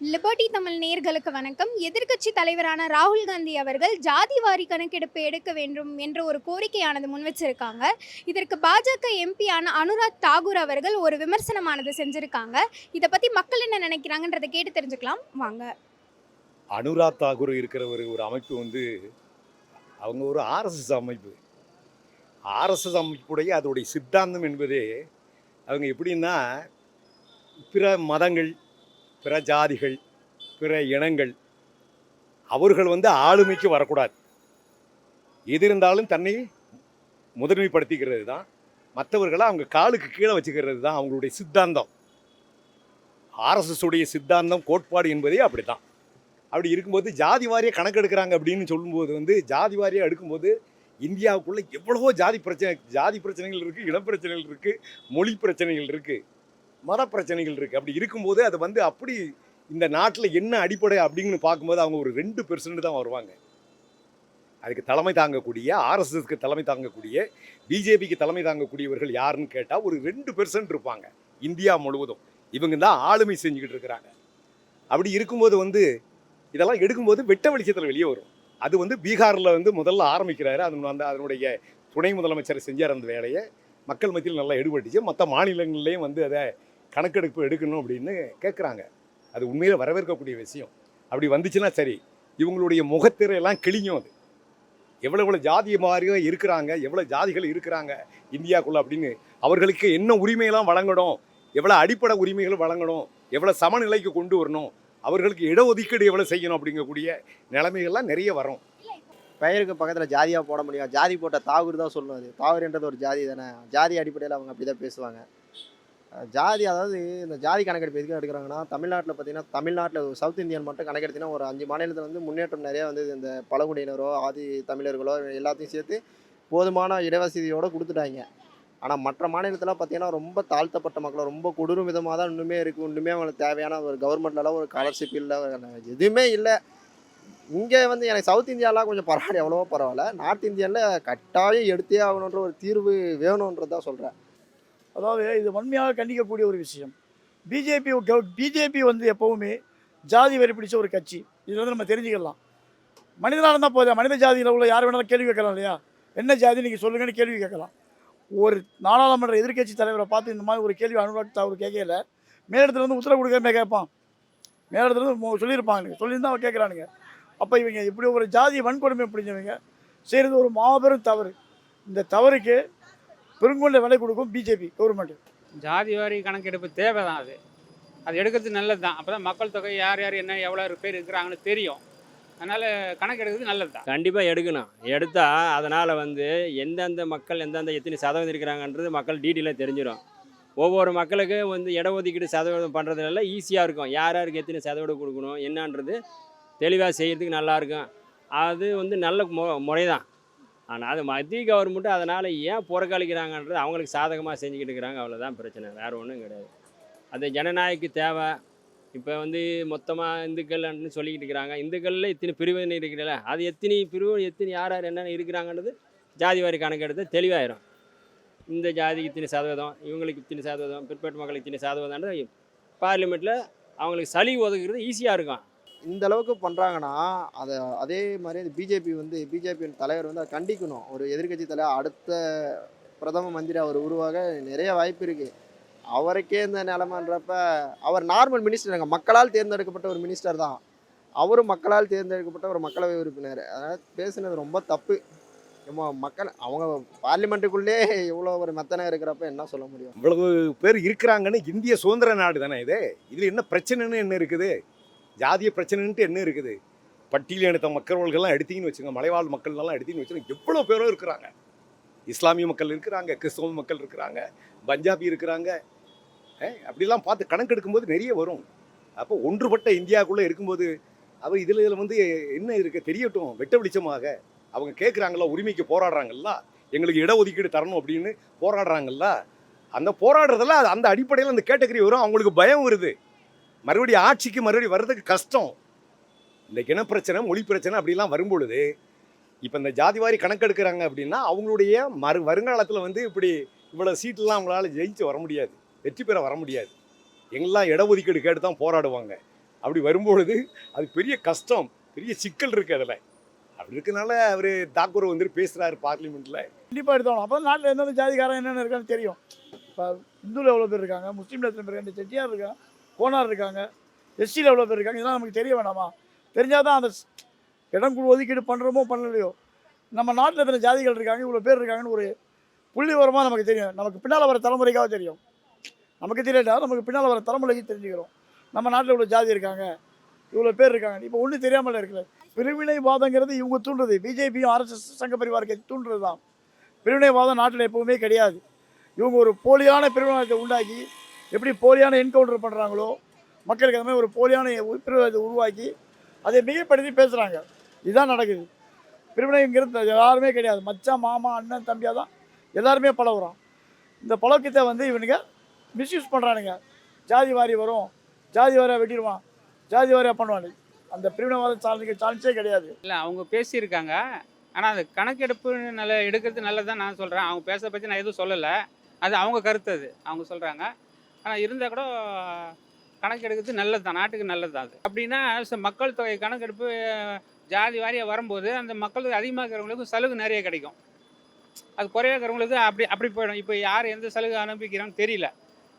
Liberty Tamil நேர்களுக்கு வணக்கம். எதிர்க்கட்சி தலைவரான ராகுல் காந்தி அவர்கள் ஜாதி வாரி கணக்கெடுப்பு எடுக்க வேண்டும் என்ற ஒரு கோரிக்கையானது முன் வச்சிருக்காங்க. இதற்கு பாஜக எம்பியான அனுராக் தாகூர் அவர்கள் ஒரு விமர்சனமானது செஞ்சிருக்காங்க. இதை பத்தி மக்கள் என்ன நினைக்கிறாங்கன்றதை கேட்டு தெரிஞ்சுக்கலாம். வாங்க. அனுராக் தாகூர் இருக்கிற ஒரு ஒரு அமைப்பு வந்து அவங்க ஒரு ஆர்எஸ்எஸ் அமைப்பு. ஆர்எஸ்எஸ் அமைப்புடைய அதோடைய சித்தாந்தம் என்பது அவங்க எப்படின்னா பிற மதங்கள் பிற ஜாதிகள் பிற இனங்கள் அவர்கள் வந்து ஆளுமைக்கு வரக்கூடாது. எது இருந்தாலும் தன்னை முதன்மைப்படுத்திக்கிறது தான் மற்றவர்களை அவங்க காலுக்கு கீழே வச்சுக்கிறது தான் அவங்களுடைய சித்தாந்தம். ஆர்எஸ்எஸுடைய சித்தாந்தம் கோட்பாடு என்பதே அப்படி தான் அப்படி இருக்கும்போது ஜாதி வாரியாக கணக்கெடுக்கிறாங்க அப்படின்னு சொல்லும்போது வந்து ஜாதி வாரியாக எடுக்கும்போது இந்தியாவுக்குள்ளே எவ்வளவோ ஜாதி பிரச்சனை ஜாதி பிரச்சனைகள் இருக்குது இனப்பிரச்சனைகள் இருக்குது மொழி பிரச்சனைகள் இருக்குது மத பிரச்சனைகள் இருக்குது அப்படி இருக்கும்போது அது வந்து அப்படி இந்த நாட்டில் என்ன அடிப்படை அப்படிங்கன்னு பார்க்கும்போது அவங்க ஒரு ரெண்டு பெர்சன்ட் தான் வருவாங்க. அதுக்கு தலைமை தாங்கக்கூடிய ஆர்எஸ்எஸ்க்கு தலைமை தாங்கக்கூடிய பிஜேபிக்கு தலைமை தாங்கக்கூடியவர்கள் யாருன்னு கேட்டால் ஒரு ரெண்டு பெர்சன்ட் இருப்பாங்க. இந்தியா முழுவதும். இவங்க தான் ஆளுமை செஞ்சுக்கிட்டு இருக்கிறாங்க. அப்படி இருக்கும்போது வந்து இதெல்லாம் எடுக்கும்போது வெட்ட வெளிச்சத்தில் வெளியே வரும். அது வந்து பீகாரில் வந்து முதல்ல ஆரம்பிக்கிறாரு. அது அந்த அதனுடைய துணை முதலமைச்சர் செஞ்சார் அந்த வேலையை. மக்கள் மத்தியில் நல்லா எடுபட்டுச்சு. மற்ற மாநிலங்கள்லேயும் வந்து அதை கணக்கெடுப்பு எடுக்கணும் அப்படின்னு கேட்குறாங்க அது உண்மையில் வரவேற்கக்கூடிய விஷயம். அப்படி வந்துச்சுன்னா சரி இவங்களுடைய முகத்திரையெல்லாம் கிழியும் அது. எவ்வளோ எவ்வளோ ஜாதிய மாதிரியும் இருக்கிறாங்க எவ்வளோ ஜாதிகள் இருக்கிறாங்க இந்தியாக்குள்ளே அப்படின்னு அவர்களுக்கு என்ன உரிமையெல்லாம் வழங்கணும் எவ்வளோ அடிப்படை உரிமைகள் வழங்கணும் எவ்வளோ சமநிலைக்கு கொண்டு வரணும் அவர்களுக்கு இடஒதுக்கீடு எவ்வளோ செய்யணும் அப்படிங்கக்கூடிய நிலைமைகள்லாம் நிறைய வரும். பெயருக்கு பக்கத்தில் ஜாதியாக போட முடியும். ஜாதி போட்ட தாவூர் தான் சொல்லணும் அது. தாகூர்ன்றது ஒரு ஜாதி தானே. ஜாதி அடிப்படையில் அவங்க அப்படி தான் பேசுவாங்க. ஜாதி அதாவது இந்த ஜாதி கணக்கெடுப்பு எதுக்கு எடுக்கிறாங்கன்னா தமிழ்நாட்டில் பார்த்தீங்கன்னா தமிழ்நாட்டில் சவுத் இந்தியன் மட்டும் கணக்கெடுத்தீங்கன்னா ஒரு அஞ்சு மாநிலத்தில் வந்து முன்னேற்றம் நிறையா வந்து இந்த பழங்குடியினரோ ஆதி தமிழர்களோ எல்லாத்தையும் சேர்த்து போதுமான இடவசதியோடு கொடுத்துட்டாங்க. ஆனால் மற்ற மாநிலத்தில் பார்த்தீங்கன்னா ரொம்ப தாழ்த்தப்பட்ட மக்களை ரொம்ப கொடூரம் விதமாக தான் இன்னுமே இருக்குது இன்னுமே அவங்களுக்கு தேவையான ஒரு கவர்மெண்ட்லலாம் ஒரு ஸ்காலர்ஷிப் இல்லை எதுவுமே இல்லை. இங்கே வந்து எனக்கு சவுத் இந்தியாலாம் கொஞ்சம் பரவாயில்ல எவ்வளவோ பரவாயில்ல. நார்த் இந்தியாவில் கட்டாயம் எடுத்தே ஆகணுன்ற ஒரு தீர்வு வேணுன்றதான் சொல்கிறேன் அதாவது இது வன்மையாக கண்டிக்கக்கூடிய ஒரு விஷயம். பிஜேபி பிஜேபி வந்து எப்போவுமே ஜாதி வெறி பிடிச்ச ஒரு கட்சி. இது வந்து நம்ம தெரிஞ்சுக்கலாம். மனிதனாக இருந்தால் போதும். மனித ஜாதியில் உள்ள யார் வேணாலும் கேள்வி கேட்கலாம் இல்லையா? என்ன ஜாதி நீங்கள் சொல்லுங்கன்னு கேள்வி கேட்கலாம். ஒரு நாடாளுமன்ற எதிர்க்கட்சி தலைவரை பார்த்து இந்த மாதிரி ஒரு கேள்வி அனுராக் அவர் கேட்கல மேலிடத்துலேருந்து உத்தரவு கொடுக்காம கேட்பான். மேலிடத்துலேருந்து சொல்லியிருப்பாங்க. சொல்லியிருந்தா அவன் கேட்குறானுங்க. அப்போ இவங்க இப்படி ஒரு ஜாதி வன்கொடுமை பிடிச்சவங்க செய்கிறது ஒரு மாபெரும் தவறு. இந்த தவறுக்கு பெருங்கொண்ட விலை கொடுக்கும் பிஜேபி கவர்மெண்ட் ஜாதி வாரி கணக்கெடுப்பு தேவை தான் அது. அது எடுக்கிறது நல்லது தான் அப்போ தான் மக்கள் தொகை யார் யார் என்ன எவ்வளோ பேர் இருக்கிறாங்கன்னு தெரியும். அதனால் கணக்கெடுக்கிறது நல்லது தான் கண்டிப்பாக எடுக்கணும். எடுத்தால் அதனால் வந்து எந்தெந்த மக்கள் எந்தெந்த எத்தனை சதவீதம் இருக்கிறாங்கன்றது மக்கள் டீட்டெயிலாக தெரிஞ்சிடும் ஒவ்வொரு மக்களுக்கு வந்து இடஒதுக்கீடு சதவீதம் பண்ணுறதுனால ஈஸியாக இருக்கும். யார் யாருக்கு எத்தனை சதவீதம் கொடுக்கணும் என்னன்றது தெளிவாக செய்கிறதுக்கு நல்லாயிருக்கும் அது வந்து நல்ல மு முறை தான் ஆனால் அது மத்திய கவர்மெண்ட்டு அதனால் ஏன் புறக்கழிக்கிறாங்கன்றது அவங்களுக்கு சாதகமாக செஞ்சுக்கிட்டு இருக்கிறாங்க அவ்வளோதான் பிரச்சனை. வேறு ஒன்றும் கிடையாது. அது ஜனநாயகக்கு தேவை. இப்போ வந்து மொத்தமாக இந்துக்கள்னு சொல்லிக்கிட்டு இருக்கிறாங்க. இந்துக்களில் இத்தனை பிரிவினை இருக்கிறல அது எத்தனை பிரிவு எத்தனை யார் யார் என்னென்ன இருக்கிறாங்கன்றது ஜாதி வாரி கணக்கெடுத்து தெளிவாயிரும். இந்த ஜாதிக்கு இத்தனை சதவீதம் இவங்களுக்கு இத்தனை சதவீதம் பிற்பட்ட மக்களுக்கு இத்தனை சதவீதம்ன்றது பார்லிமெண்ட்டில் அவங்களுக்கு சளி ஒதுக்குறது ஈஸியாக இருக்கும். இந்த அளவுக்கு பண்ணுறாங்கன்னா அதை அதே மாதிரி அந்த பிஜேபி வந்து பிஜேபியின் தலைவர் வந்து அதை கண்டிக்கணும். ஒரு எதிர்க்கட்சி தலைவர் அடுத்த பிரதம மந்திரி அவர் உருவாக நிறைய வாய்ப்பு இருக்குது அவருக்கே இந்த நிலமன்றப்ப அவர் நார்மல் மினிஸ்டருங்க மக்களால் தேர்ந்தெடுக்கப்பட்ட ஒரு மினிஸ்டர் தான். அவரும் மக்களால் தேர்ந்தெடுக்கப்பட்ட ஒரு மக்களவை உறுப்பினர். அதனால் பேசுனது ரொம்ப தப்பு. நம்ம மக்கள் அவங்க பார்லிமெண்ட்டுக்குள்ளே இவ்வளோ ஒரு மெத்தனை இருக்கிறப்ப என்ன சொல்ல முடியும்? இவ்வளவு பேர் இருக்கிறாங்கன்னு இந்திய சுதந்திர நாடு தானே இது? இதில் என்ன பிரச்சனைன்னு என்ன இருக்குது? ஜாதிய பிரச்சனைன்ட்டு என்ன இருக்குது? பட்டியல் இனத்த மக்கள்கள்லாம் எடுத்தீங்கன்னு வச்சுங்க மலைவாழ் மக்கள்லாம் எடுத்தீங்கன்னு வச்சுங்க எவ்வளோ பேரும் இருக்கிறாங்க. இஸ்லாமிய மக்கள் இருக்கிறாங்க கிறிஸ்தவ மக்கள் இருக்கிறாங்க பஞ்சாபி இருக்கிறாங்க. அப்படிலாம் பார்த்து கணக்கெடுக்கும்போது நிறைய வரும். அப்போ ஒன்றுபட்ட இந்தியாவுக்குள்ளே இருக்கும்போது அவர் இதில் இதில் வந்து என்ன இருக்குது தெரியட்டும் வெட்ட வெளிச்சமாக. அவங்க கேட்குறாங்களா உரிமைக்கு போராடுறாங்கல்ல எங்களுக்கு இடஒதுக்கீடு தரணும் அப்படின்னு போராடுறாங்கல்ல அந்த போராடுறதுல அந்த அடிப்படையில் அந்த கேட்டகரி வரும். அவங்களுக்கு பயம் வருது. மறுபடியும் ஆட்சிக்கு மறுபடியும் வர்றதுக்கு கஷ்டம். இந்த இனப்பிரச்சனை மொழி பிரச்சனை அப்படிலாம் வரும்பொழுது இப்போ இந்த ஜாதிவாரி கணக்கெடுக்கிறாங்க அப்படின்னா அவங்களுடைய மறு வருங்காலத்தில் வந்து இப்படி இவ்வளோ சீட்லாம் அவங்களால ஜெயிச்சு வர முடியாது. வெற்றி பெற வர முடியாது. எங்கெல்லாம் இடஒதுக்கீடு கேட்டு தான் போராடுவாங்க. அப்படி வரும்பொழுது அது பெரிய கஷ்டம் பெரிய சிக்கல் இருக்குது அதில். அப்படி இருக்கனால அவர் தாக்கூர் வந்துட்டு பேசுகிறாரு பார்லிமெண்ட்டில் கண்டிப்பாக எடுத்தோம் அப்போ நாட்டில் எந்தெந்த ஜாதிக்காரன் என்னென்ன இருக்கான்னு தெரியும். இப்போ இந்துவில் எவ்வளோ பேர் இருக்காங்க முஸ்லீமில் எத்தனை பேர் இருக்காங்க செட்டியார் இருக்காங்க கோனார் இருக்காங்க எஸ்சியில் எவ்வளோ பேர் இருக்காங்க இதெல்லாம் நமக்கு தெரிய வேணாமா? தெரிஞ்சால் தான் அந்த இடம் குழு ஒதுக்கீடு பண்ணுறோமோ பண்ணலையோ? நம்ம நாட்டில் எத்தனை ஜாதிகள் இருக்காங்க இவ்வளோ பேர் இருக்காங்கன்னு ஒரு புள்ளி உரமாக நமக்கு தெரியும். நமக்கு பின்னால் வர தலைமுறைக்காக தெரியும். நமக்கு தெரியல நமக்கு பின்னால் வர தலைமுறைக்கு தெரிஞ்சுக்கிறோம். நம்ம நாட்டில் இவ்வளோ ஜாதி இருக்காங்க இவ்வளோ பேர் இருக்காங்க. இப்போ ஒன்றும் தெரியாமல் இருக்குல்ல பிரிவினைவாதங்கிறது இவங்க தூண்டுறது. பிஜேபியும் ஆர்எஸ்எஸ் சங்க பரிவாருக்கு தூண்டுறது தான் பிரிவினைவாதம் நாட்டில் எப்பவுமே கிடையாது. இவங்க ஒரு போலியான பிரிவினைவாதத்தை உண்டாக்கி எப்படி போலியான என்கவுண்டர் பண்ணுறாங்களோ மக்களுக்கு அந்த மாதிரி ஒரு போலியான உ- உருவாக்கி அதை மிகப்படுத்தி பேசுகிறாங்க இதுதான் நடக்குது. பிரிவினைங்கிறது யாருமே கிடையாது. மச்சான் மாமா அண்ணன் தம்பியாக தான் எல்லாருமே பழகுறோம். இந்த பழக்கத்தை வந்து இவனுங்க மிஸ்யூஸ் பண்ணுறானுங்க ஜாதி வாரி வரும். ஜாதி வாரியாக வெட்டிடுவான். ஜாதி வாரியாக பண்ணுவானு. அந்த பிரிவினவாத சான்ஸுக்கு சான்ஸே கிடையாது. இல்லை அவங்க பேசியிருக்காங்க. ஆனால் அந்த கணக்கெடுப்பு நல்ல எடுக்கிறது நல்லதான் நான் சொல்கிறேன் அவங்க பேச பற்றி நான் எதுவும் சொல்லலை. அது அவங்க கருத்து அது. அவங்க சொல்கிறாங்க ஆனால் இருந்தால் கூட கணக்கெடுக்கிறது நல்லது தான் நாட்டுக்கு நல்லது தான் அது. அப்படின்னா மக்கள் தொகை கணக்கெடுப்பு ஜாதி வாரியாக வரும்போது அந்த மக்களுக்கு அதிகமாக இருக்கிறவங்களுக்கு சலுகை நிறைய கிடைக்கும். அது குறையாக இருக்கிறவங்களுக்கு அப்படி அப்படி போயிடும். இப்போ யார் எந்த சலுகை அனுப்பிக்கிறான்னு தெரியல.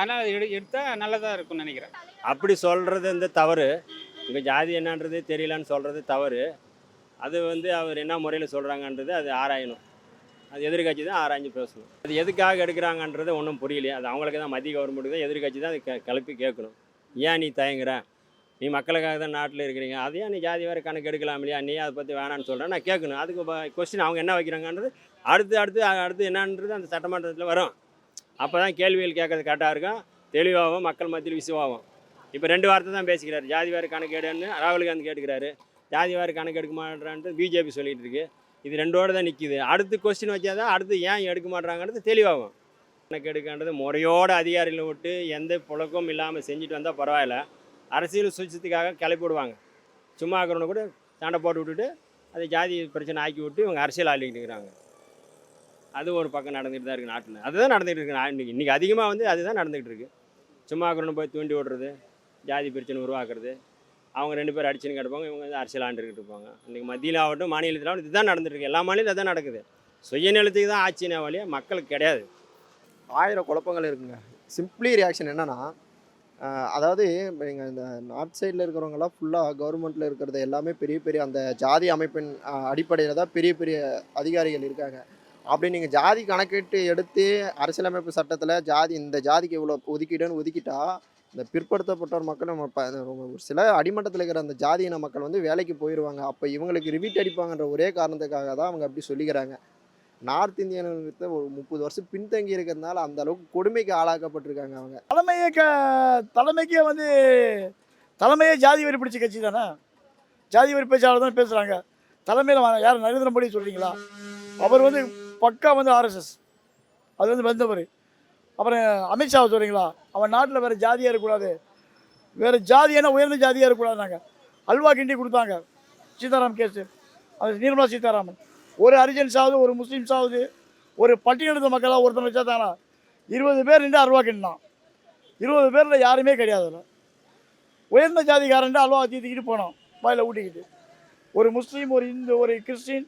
ஆனால் அது எடு எடுத்தால் நல்லதாக இருக்கும்னு நினைக்கிறேன். அப்படி சொல்கிறது இந்த தவறு. இங்கே ஜாதி என்னன்றது தெரியலன்னு சொல்கிறது தவறு. அது வந்து அவர் என்ன முறையில் சொல்கிறாங்கன்றது அது ஆராயணும். அது எதிர்கட்சி தான் ஆராய்ஞ்சு பேசணும். அது எதுக்காக எடுக்கிறாங்கன்றது ஒன்றும் புரியலையே. அது அவங்களுக்கு தான் மத்திய கவர்மெண்ட்டுக்கு தான் எதிர்கட்சி தான் அது க கலப்பி கேட்கணும். ஏன் நீ தயங்குற? நீ மக்களுக்காக தான் நாட்டில் இருக்கிறீங்க. அதையே நீ ஜாதி வேறு கணக்கு எடுக்கலாம் இல்லையா? நீ அதை பற்றி வேணான்னு சொல்கிறேன் நான் கேட்கணும். அதுக்கு கொஸ்டின் அவங்க என்ன வைக்கிறாங்கன்றது அடுத்து அடுத்து அடுத்து என்னன்றது அந்த சட்டமன்றத்தில் வரும். அப்போ தான் கேள்விகள் கேட்கறது கரெக்டாக இருக்கும். தெளிவாகவும் மக்கள் மத்தியில் விசுவாகும் இப்போ ரெண்டு வார்த்தை தான் பேசிக்கிறாரு. ஜாதி வேறு கணக்கு எடுன்னு ராகுல் காந்தி கேட்டுக்கிறாரு. ஜாதி வேறு கணக்கு எடுக்க மாட்டேறான்ட்டு பிஜேபி சொல்லிகிட்டு இருக்கு. இது ரெண்டோடு தான் நிற்கிது அடுத்து கொஸ்டின் வச்சா தான் அடுத்து ஏன் எடுக்க மாட்றாங்கன்றது தெளிவாகும். கணக்கு எடுக்கன்றது முறையோட அதிகாரிகளை விட்டு எந்த புழக்கமும் இல்லாமல் செஞ்சுட்டு வந்தால் பரவாயில்ல. அரசியல் சுச்சத்துக்காக கிளப்பி விடுவாங்க. சும்மா இருக்கிறவனை கூட சண்டை போட்டு விட்டுட்டு அதை ஜாதி பிரச்சனை ஆக்கி விட்டு இவங்க அரசியல் ஆளிக்கிட்டு இருக்கிறாங்க. அது ஒரு பக்கம் நடந்துகிட்டு தான் இருக்குது நாட்டில். அதுதான் நடந்துகிட்டு இருக்கு. இன்றைக்கி அதிகமாக வந்து அதுதான் நடந்துகிட்டு இருக்குது சும்மா ஆக்கிறவனை போய் தூண்டி விடுறது ஜாதி பிரச்சனை உருவாக்குறது அவங்க ரெண்டு பேர் அடிச்சுன்னு கிடப்பாங்க இவங்க வந்து அரசியல் ஆண்டுக்கிட்டு இருப்பாங்க. இன்றைக்கி மத்தியில் ஆகட்டும் மாநிலத்தில் ஆகட்டும் இதுதான் நடந்துருக்கு எல்லா மாநிலம் தான் நடக்குது. சுயநலத்துக்கு தான் ஆட்சினே வழியே? மக்களுக்கு கிடையாது. ஆயிரம் குழப்பங்கள் இருக்குங்க. சிம்பிளி ரியாக்ஷன் என்னென்னா அதாவது நீங்கள் இந்த நார்த் சைடில் இருக்கிறவங்களாம் ஃபுல்லாக கவர்மெண்ட்டில் இருக்கிறது எல்லாமே பெரிய பெரிய அந்த ஜாதி அமைப்பின் அடிப்படையில் தான் பெரிய பெரிய அதிகாரிகள் இருக்காங்க. அப்படி நீங்கள் ஜாதி கணக்கிட்டு எடுத்து அரசியலமைப்பு சட்டத்தில் ஜாதி இந்த ஜாதிக்கு இவ்வளோ ஒதுக்கீடுன்னு ஒதுக்கிட்டால் இந்த பிற்படுத்தப்பட்டோர் மக்கள் நம்ம ஒரு சில அடிமட்டத்தில் இருக்கிற அந்த ஜாதியின மக்கள் வந்து வேலைக்கு போயிடுவாங்க அப்போ இவங்களுக்கு ரிவீட் அடிப்பாங்கன்ற ஒரே காரணத்துக்காக தான் அவங்க அப்படி சொல்லிக்கிறாங்க. நார்த் இந்தியன்கிட்ட ஒரு முப்பது வருஷம் பின்தங்கி இருக்கிறதுனால அந்த அளவுக்கு கொடுமைக்கு ஆளாக்கப்பட்டிருக்காங்க அவங்க. தலைமையே க தலைமைக்கே வந்து தலைமையே ஜாதி வரி பிடிச்ச கட்சி தானே? ஜாதி வரி பேச்சாளர் தான் பேசுகிறாங்க தலைமையில் யார் நரேந்திர மோடி சொல்கிறீங்களா அவர் வந்து பக்கா வந்து ஆர்எஸ்எஸ் அது வந்து வந்தவர். அப்புறம் அமித்ஷாவை சொல்கிறீங்களா அவன் நாட்டில் வேறு ஜாதியாக இருக்கக்கூடாது. வேறு ஜாதியான உயர்ந்த ஜாதியாக இருக்கக்கூடாதுனாங்க அல்வா கிண்டி கொடுத்தாங்க. சீதாராம் கேஸு அது நிர்மலா சீதாராமன். ஒரு ஹரிஜன்ஸாவது ஒரு முஸ்லீம்ஸாவது ஒரு பட்டியலித்த மக்களாக ஒருத்தன் வச்சா தானா இருபது பேர் நின்று அல்வா கிண்டினான் இருபது பேரில் யாருமே கிடையாது உயர்ந்த ஜாதிக்காரன் அல்வா தீத்திக்கிட்டு போனோம் வாயில் ஊட்டிக்கிட்டு. ஒரு முஸ்லீம் ஒரு இந்து ஒரு கிறிஸ்டின்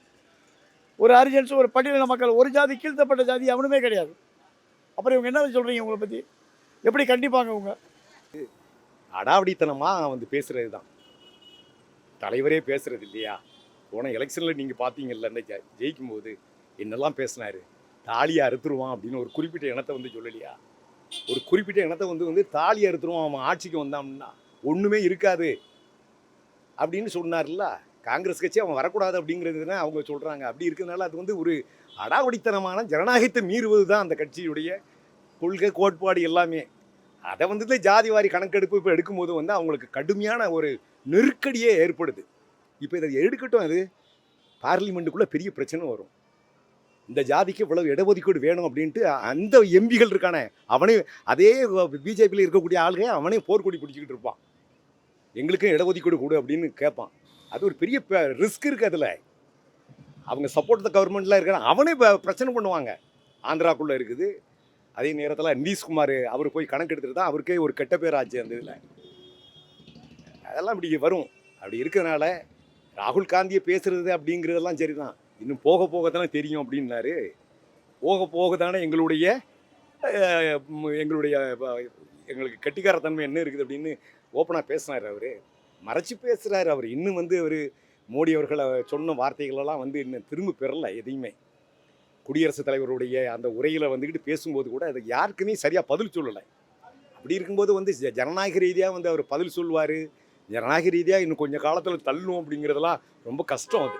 ஒரு ஹரிஜன்ஸ் ஒரு பட்டியலின மக்கள் ஒரு ஜாதி கீழ்த்தப்பட்ட ஜாதி அவனுமே கிடையாது. அப்புறம் இவங்க என்ன சொல்கிறீங்க உங்களை பற்றி எப்படி கண்டிப்பாங்க அவங்க அடாவடித்தனமாக வந்து பேசுகிறது தான் தலைவரே பேசுறது இல்லையா? போன எலெக்ஷனில் நீங்கள் பார்த்தீங்கல்ல இந்த ஜெ- ஜெயிக்கும் போது என்னெல்லாம் பேசினார்? தாலியை அறுத்துருவான் அப்படின்னு ஒரு குறிப்பிட்ட இனத்தை வந்து சொல்லலையா? ஒரு குறிப்பிட்ட இனத்தை வந்து வந்து தாலியை அறுத்துருவான் அவன் ஆட்சிக்கு வந்தான்னா ஒன்றுமே இருக்காது அப்படின்னு சொன்னார்ல. காங்கிரஸ் கட்சி அவன் வரக்கூடாது அப்படிங்கிறது தான் அவங்க சொல்கிறாங்க அப்படி இருக்கிறதுனால அது வந்து ஒரு அடாவடித்தனமான ஜனநாயகத்தை மீறுவது தான் அந்த கட்சியுடைய கொள்கை கோட்பாடு எல்லாமே. அதை வந்து ஜாதி வாரி கணக்கெடுப்பு இப்போ எடுக்கும்போது வந்து அவங்களுக்கு கடுமையான ஒரு நெருக்கடியே ஏற்படுது. இப்போ இதை எடுக்கட்டும் அது. பார்லிமெண்ட்டுக்குள்ளே பெரிய பிரச்சனை வரும். இந்த ஜாதிக்கு இவ்வளவு இடஒதுக்கீடு வேணும் அப்படின்ட்டு அந்த எம்பிகள் இருக்கானே அவனே அதே பிஜேபியில் இருக்கக்கூடிய ஆளுங்க அவனே போர்க்கொடி பிடிச்சிக்கிட்டு இருப்பான். எங்களுக்கும் இடஒதுக்கீடு கொடு அப்படின்னு கேட்பான் அது ஒரு பெரிய ரிஸ்க் இருக்குது அதில். அவங்க சப்போர்ட் த கவர்மெண்ட்லாம் இருக்கிறான் அவனே பிரச்சனை பண்ணுவாங்க. ஆந்திராக்குள்ளே இருக்குது. அதே நேரத்தில் நிதிஷ்குமார் அவர் போய் கணக்கெடுத்துட்டு தான் அவருக்கே ஒரு கெட்ட பேர் ஆச்சு அந்த இதில். அதெல்லாம் இப்படி வரும். அப்படி இருக்கிறதுனால ராகுல் காந்தியை பேசுறது அப்படிங்கிறதெல்லாம் சரி தான் இன்னும் போக போக தானே தெரியும் அப்படின்னாரு. போக போக தானே எங்களுடைய எங்களுடைய எங்களுக்கு கெட்டிக்காரத்தன்மை என்ன இருக்குது அப்படின்னு ஓப்பனாக பேசினார் அவர். மறைச்சு பேசுகிறாரு அவர். இன்னும் வந்து அவர் மோடி அவர்களை சொன்ன வார்த்தைகளெல்லாம் வந்து இன்னும் திரும்ப பெறலை எதையுமே. குடியரசுத் தலைவருடைய அந்த உரையில் வந்துக்கிட்டு பேசும்போது கூட அது யாருக்குமே சரியாக பதில் சொல்லலை. அப்படி இருக்கும்போது வந்து ஜ- ஜனநாயக ரீதியாக வந்து அவர் பதில் சொல்லுவார். ஜனநாயக ரீதியாக இன்னும் கொஞ்சம் காலத்தில் தள்ளணும் அப்படிங்கிறதெல்லாம் ரொம்ப கஷ்டம் அது.